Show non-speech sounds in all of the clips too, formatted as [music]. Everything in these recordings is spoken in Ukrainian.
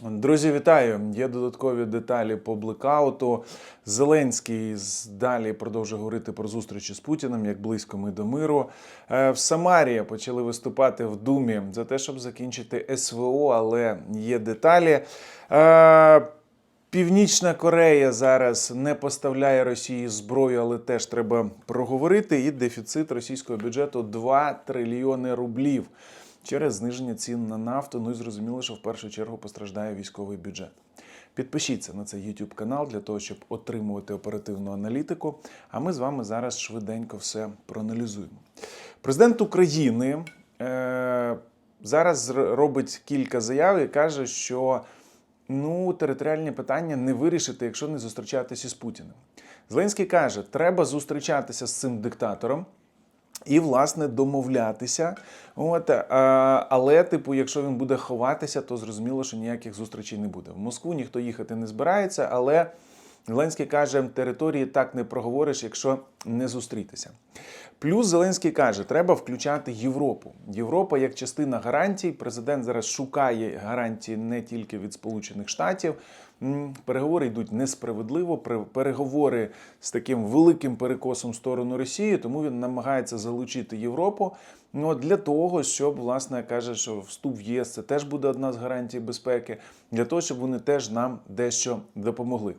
Друзі, вітаю! Є додаткові деталі по блекауту. Зеленський далі продовжує говорити про зустрічі з Путіним, як близько ми до миру. Е, В Самарі почали виступати в Думі за те, щоб закінчити СВО, але є деталі. Е, Північна Корея зараз не поставляє Росії зброю, але теж треба проговорити. І дефіцит російського бюджету 2 трильйони рублів через зниження цін на нафту. Ну і зрозуміло, що в першу чергу постраждає військовий бюджет. Підпишіться на цей YouTube канал для того, щоб отримувати оперативну аналітику. А ми з вами зараз швиденько все проаналізуємо. Президент України е, зараз робить кілька заяв і каже, що ну, територіальні питання не вирішити, якщо не зустрічатися з Путіним. Зеленський каже, треба зустрічатися з цим диктатором. І, власне, домовлятися. От, е, але, типу, якщо він буде ховатися, то зрозуміло, що ніяких зустрічей не буде. В Москву ніхто їхати не збирається, але Зеленський каже, території так не проговориш, якщо не зустрітися. Плюс Зеленський каже, треба включати Європу. Європа як частина гарантій. Президент зараз шукає гарантії не тільки від Сполучених Штатів. Переговори йдуть несправедливо. Переговори з таким великим перекосом в сторону Росії, тому він намагається залучити Європу. Ну, для того, щоб, власне, каже, що вступ в ЄС це теж буде одна з гарантій безпеки, для того, щоб вони теж нам дещо допомогли.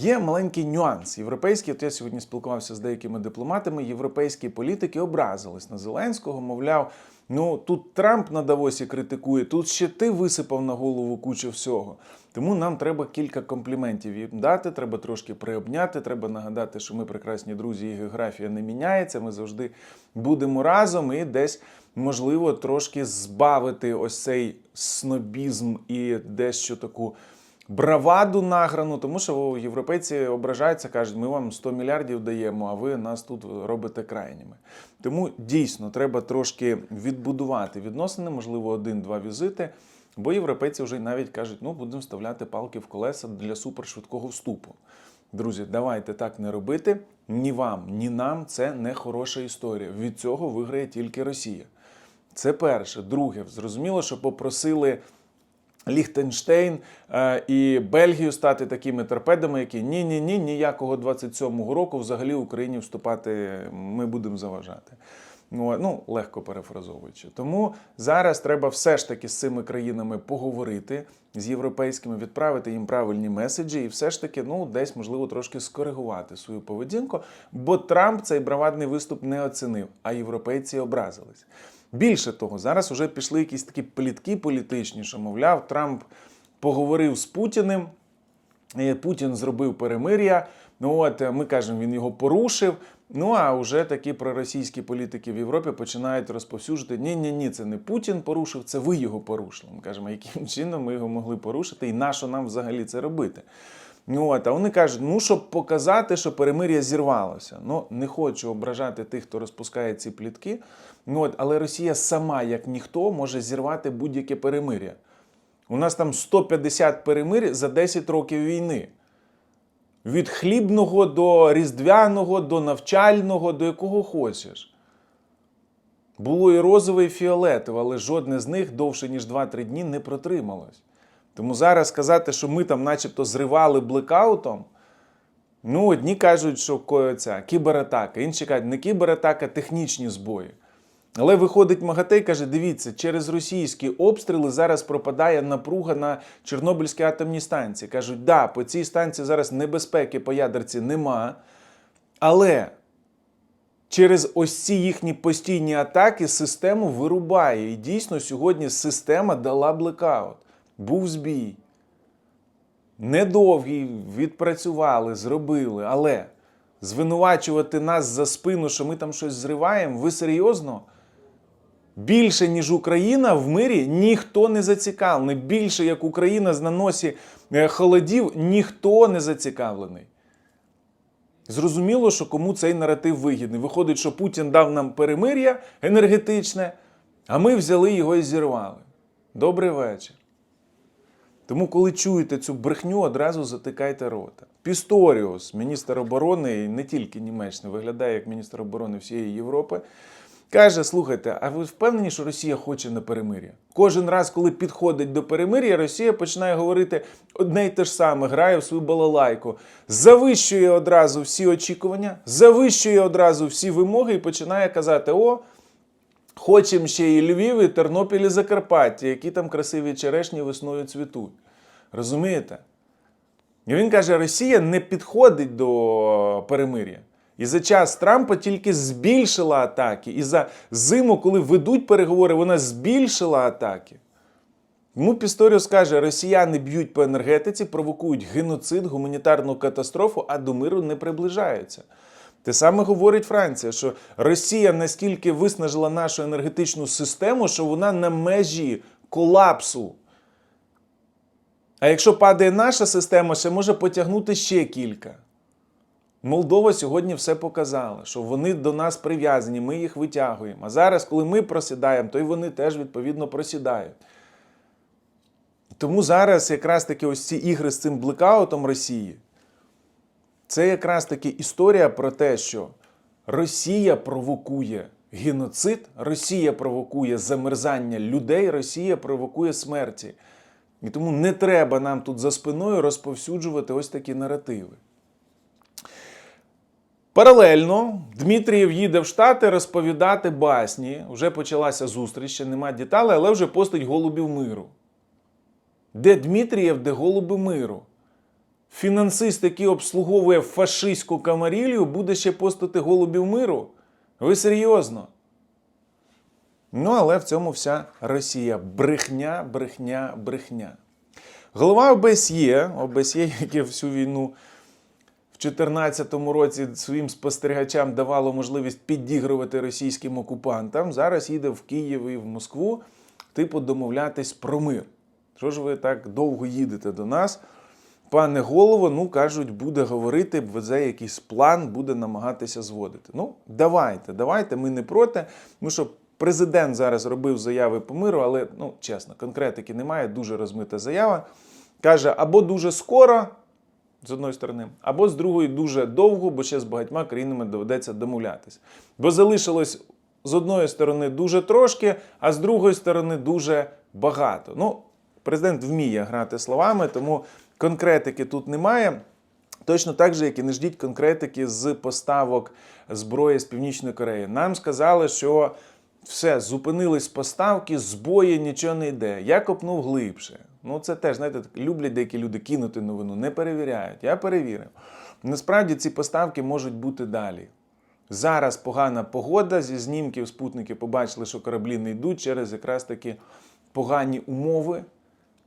Є маленький нюанс. Європейські, от я сьогодні спілкувався з деякими дипломатами, європейські політики образились на Зеленського, мовляв, ну тут Трамп на Давосі критикує, тут ще ти висипав на голову кучу всього. Тому нам треба кілька компліментів їм дати, треба трошки приобняти, треба нагадати, що ми прекрасні друзі, і географія не міняється. Ми завжди будемо разом і десь, можливо, трошки збавити ось цей снобізм і дещо таку браваду награну, тому що європейці ображаються, кажуть, ми вам 100 мільярдів даємо, а ви нас тут робите крайніми. Тому дійсно треба трошки відбудувати відносини, можливо, один-два візити. Бо європейці вже навіть кажуть, ну будемо вставляти палки в колеса для супершвидкого вступу. Друзі, давайте так не робити. Ні вам, ні нам це не хороша історія. Від цього виграє тільки Росія. Це перше. Друге, зрозуміло, що попросили Ліхтенштейн е, і Бельгію стати такими торпедами, які ні, ні, ні, ніякого 27-го року взагалі Україні вступати ми будемо заважати. Ну, ну, легко перефразовуючи. Тому зараз треба все ж таки з цими країнами поговорити з європейськими, відправити їм правильні меседжі, і все ж таки, ну, десь можливо трошки скоригувати свою поведінку, бо Трамп цей бравадний виступ не оцінив, а європейці образились. Більше того, зараз вже пішли якісь такі плітки політичні, що, мовляв, Трамп поговорив з Путіним, Путін зробив перемир'я. Ну от ми кажемо, він його порушив. Ну а вже такі проросійські політики в Європі починають розповсюджувати: ні, ні, ні, це не Путін порушив, це ви його порушили. Ми кажемо, яким чином ми його могли порушити, і на що нам взагалі це робити? Ну от, а вони кажуть, ну щоб показати, що перемир'я зірвалося. Ну не хочу ображати тих, хто розпускає ці плітки. Ну от, але Росія сама, як ніхто, може зірвати будь-яке перемир'я. У нас там 150 перемир'я за 10 років війни. Від хлібного до різдвяного, до навчального, до якого хочеш. Було і розове, і фіолетове, але жодне з них довше, ніж 2-3 дні не протрималось. Тому зараз сказати, що ми там начебто зривали блекаутом, ну, одні кажуть, що ко- ця кібератака, інші кажуть, не кібератака, технічні збої. Але виходить МАГАТЕ і каже: дивіться, через російські обстріли зараз пропадає напруга на Чорнобильській атомній станції. Кажуть, да, по цій станції зараз небезпеки по ядерці нема. Але через ось ці їхні постійні атаки систему вирубає. І дійсно сьогодні система дала блекаут. Був збій. Недовгий відпрацювали, зробили, але звинувачувати нас за спину, що ми там щось зриваємо, ви серйозно? Більше, ніж Україна в мирі, ніхто не зацікавлений. Більше, як Україна з наносі е, холодів, ніхто не зацікавлений. Зрозуміло, що кому цей наратив вигідний. Виходить, що Путін дав нам перемир'я енергетичне, а ми взяли його і зірвали. Добрий вечір. Тому, коли чуєте цю брехню, одразу затикайте рота. Пісторіус, міністр оборони, і не тільки Німеччини, виглядає як міністр оборони всієї Європи. Каже: слухайте, а ви впевнені, що Росія хоче на перемир'я? Кожен раз, коли підходить до перемир'я, Росія починає говорити одне й те ж саме, грає в свою балалайку, завищує одразу всі очікування, завищує одразу всі вимоги і починає казати: О, хочемо ще і Львів, і Тернопіль, і Закарпаття, які там красиві черешні весною цвітуть. Розумієте? І він каже, Росія не підходить до перемир'я. І за час Трампа тільки збільшила атаки. І за зиму, коли ведуть переговори, вона збільшила атаки. Йому Пісторіус каже, росіяни б'ють по енергетиці, провокують геноцид, гуманітарну катастрофу, а до миру не приближаються. Те саме говорить Франція, що Росія настільки виснажила нашу енергетичну систему, що вона на межі колапсу. А якщо падає наша система, ще може потягнути ще кілька. Молдова сьогодні все показала, що вони до нас прив'язані, ми їх витягуємо. А зараз, коли ми просідаємо, то й вони теж відповідно просідають. Тому зараз якраз таки ось ці ігри з цим блекаутом Росії. Це якраз таки історія про те, що Росія провокує геноцид, Росія провокує замерзання людей, Росія провокує смерті. І тому не треба нам тут за спиною розповсюджувати ось такі наративи. Паралельно Дмитрієв їде в Штати розповідати басні. Вже почалася зустріч, ще нема деталей, але вже постить голубів миру. Де Дмитрієв, де голуби миру? Фінансист, який обслуговує фашистську камарілію, буде ще постати голубів миру? Ви серйозно? Ну, але в цьому вся Росія. Брехня, брехня, брехня. Голова ОБСЄ, ОБСЄ, яке всю війну в 2014 році своїм спостерігачам давало можливість підігрувати російським окупантам, зараз їде в Київ і в Москву, типу, домовлятись про мир. Що ж ви так довго їдете до нас? Пане голово, ну кажуть, буде говорити, везе якийсь план, буде намагатися зводити. Ну, давайте, давайте, ми не проти. Ну що президент зараз робив заяви по миру, але ну чесно, конкретики немає, дуже розмита заява. Каже, або дуже скоро, з одної сторони, або з другої дуже довго, бо ще з багатьма країнами доведеться домовлятися. Бо залишилось з одної сторони дуже трошки, а з другої сторони дуже багато. Ну, президент вміє грати словами, тому конкретики тут немає. Точно так же, як і не ждіть конкретики з поставок зброї з Північної Кореї. Нам сказали, що все, зупинились поставки, збої, нічого не йде. Я копнув глибше. Ну, це теж, знаєте, люблять деякі люди кинути новину, не перевіряють. Я перевірив. Насправді ці поставки можуть бути далі. Зараз погана погода, зі знімків спутники побачили, що кораблі не йдуть через якраз таки погані умови.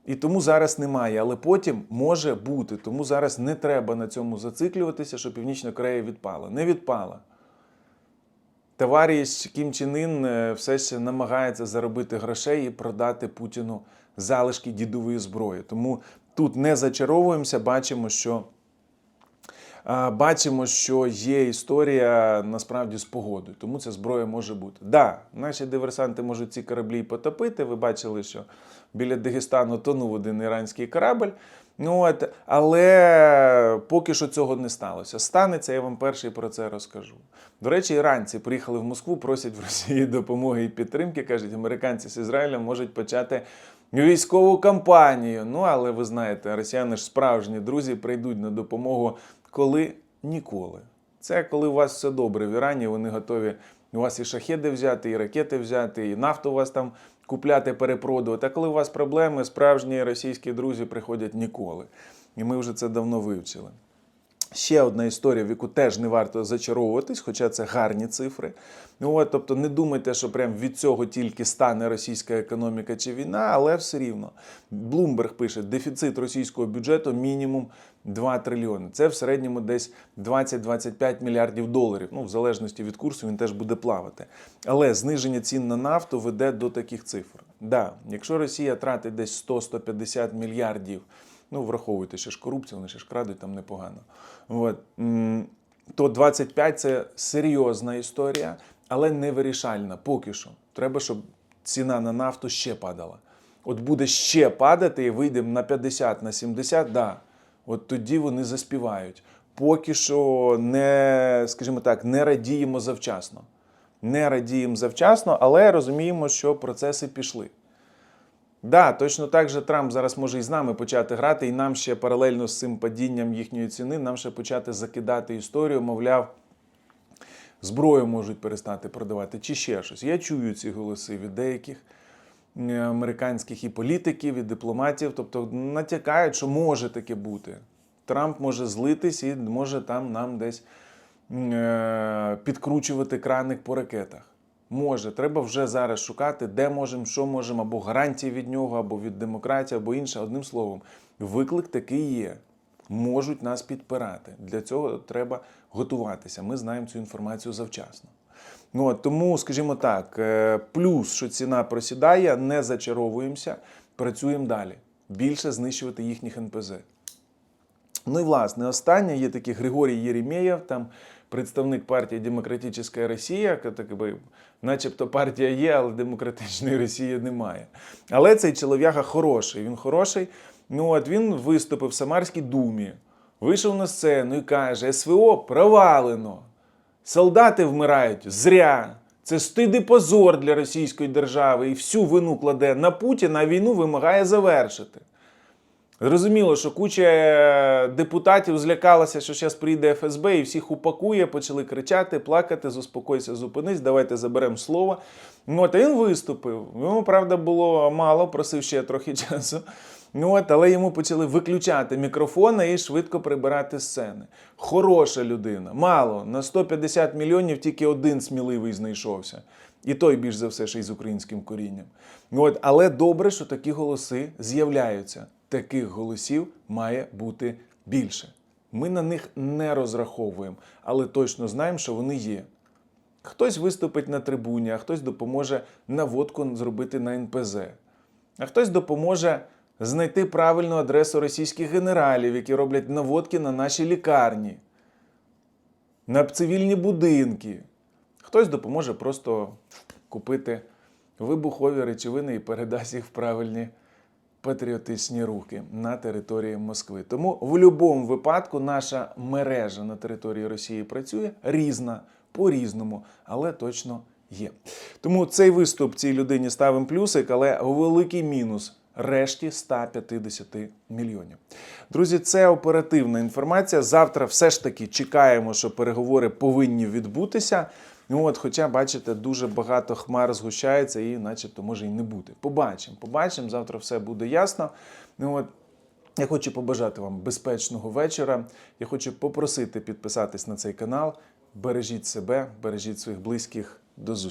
І тому зараз немає, але потім може бути. Тому зараз не треба на цьому зациклюватися, що Північна Корея відпала. Не відпала. Товариш Кім Чен Ін е, все ще намагається заробити грошей і продати Путіну залишки дідової зброї. Тому тут не зачаровуємося, бачимо, що. Бачимо, що є історія насправді з погодою, тому ця зброя може бути. Да, наші диверсанти можуть ці кораблі і потопити. Ви бачили, що біля Дагестану тонув один іранський корабль. Ну от, але поки що цього не сталося. Станеться, я вам перший про це розкажу. До речі, іранці приїхали в Москву, просять в Росії допомоги і підтримки. кажуть, американці з Ізраїлем можуть почати військову кампанію. Ну, але ви знаєте, росіяни ж справжні друзі прийдуть на допомогу коли ніколи. Це коли у вас все добре в Ірані, вони готові у вас і шахеди взяти, і ракети взяти, і нафту у вас там купляти, перепродувати. А коли у вас проблеми, справжні російські друзі приходять ніколи. І ми вже це давно вивчили. Ще одна історія, в яку теж не варто зачаровуватись, хоча це гарні цифри. От, тобто не думайте, що прям від цього тільки стане російська економіка чи війна, але все рівно. Блумберг пише, дефіцит російського бюджету мінімум 2 трильйони. Це в середньому десь 20-25 мільярдів доларів. Ну, в залежності від курсу він теж буде плавати. Але зниження цін на нафту веде до таких цифр. Да, якщо Росія тратить десь 100-150 мільярдів ну враховуйте, ще ж корупція, вони ще ж крадуть там непогано. От. То 25 це серйозна історія, але не вирішальна поки що. Треба, щоб ціна на нафту ще падала. От буде ще падати і вийдемо на 50, на 70, да. От тоді вони заспівають. Поки що не, скажімо так, не радіємо завчасно. не радіємо завчасно, але розуміємо, що процеси пішли. Да, точно так же Трамп зараз може і з нами почати грати, і нам ще паралельно з цим падінням їхньої ціни, нам ще почати закидати історію, мовляв, зброю можуть перестати продавати чи ще щось. Я чую ці голоси від деяких американських і політиків, і дипломатів, тобто натякають, що може таке бути. Трамп може злитись і може там нам десь е, підкручувати краник по ракетах. Може, треба вже зараз шукати, де можемо, що можемо, або гарантії від нього, або від демократії, або інше. Одним словом, виклик такий є. Можуть нас підпирати. Для цього треба готуватися. Ми знаємо цю інформацію завчасно. Ну, тому, скажімо так, е, плюс, що ціна просідає, не зачаровуємося, працюємо далі. Більше знищувати їхніх НПЗ. Ну і власне, останнє є такий Григорій Єремєєв, там представник партії Демократична Росія, так би, начебто партія є, але демократичної [laughs] Росії немає. Але цей чолов'яга хороший. Він хороший. Ну от він виступив в Самарській думі, вийшов на сцену і каже: СВО провалено. Солдати вмирають зря. Це стид і позор для російської держави і всю вину кладе на Путіна, а війну вимагає завершити. Зрозуміло, що куча е, депутатів злякалася, що зараз прийде ФСБ і всіх упакує, почали кричати, плакати, заспокойся, зупинись, давайте заберемо слово. Ну, от, а він виступив. Йому, правда, було мало, просив ще трохи [laughs] часу. Ну, от, але йому почали виключати мікрофони і швидко прибирати сцени. Хороша людина. Мало. На 150 мільйонів тільки один сміливий знайшовся. І той більш за все ще й з українським корінням. Ну, От, але добре, що такі голоси з'являються. Таких голосів має бути більше. Ми на них не розраховуємо, але точно знаємо, що вони є. Хтось виступить на трибуні, а хтось допоможе наводку зробити на НПЗ, а хтось допоможе знайти правильну адресу російських генералів, які роблять наводки на наші лікарні, на цивільні будинки. Хтось допоможе просто купити вибухові речовини і передасть їх в правильні патріотичні руки на території Москви. Тому в будь-якому випадку наша мережа на території Росії працює різна, по-різному, але точно є. Тому цей виступ цій людині ставимо плюсик, але великий мінус. Решті 150 мільйонів. Друзі, це оперативна інформація. Завтра все ж таки чекаємо, що переговори повинні відбутися. Ну от, хоча, бачите, дуже багато хмар згущається і, начебто, може і не бути. Побачимо, побачимо. Завтра все буде ясно. Ну от. Я хочу побажати вам безпечного вечора. Я хочу попросити підписатись на цей канал. Бережіть себе, бережіть своїх близьких. До зустрічі.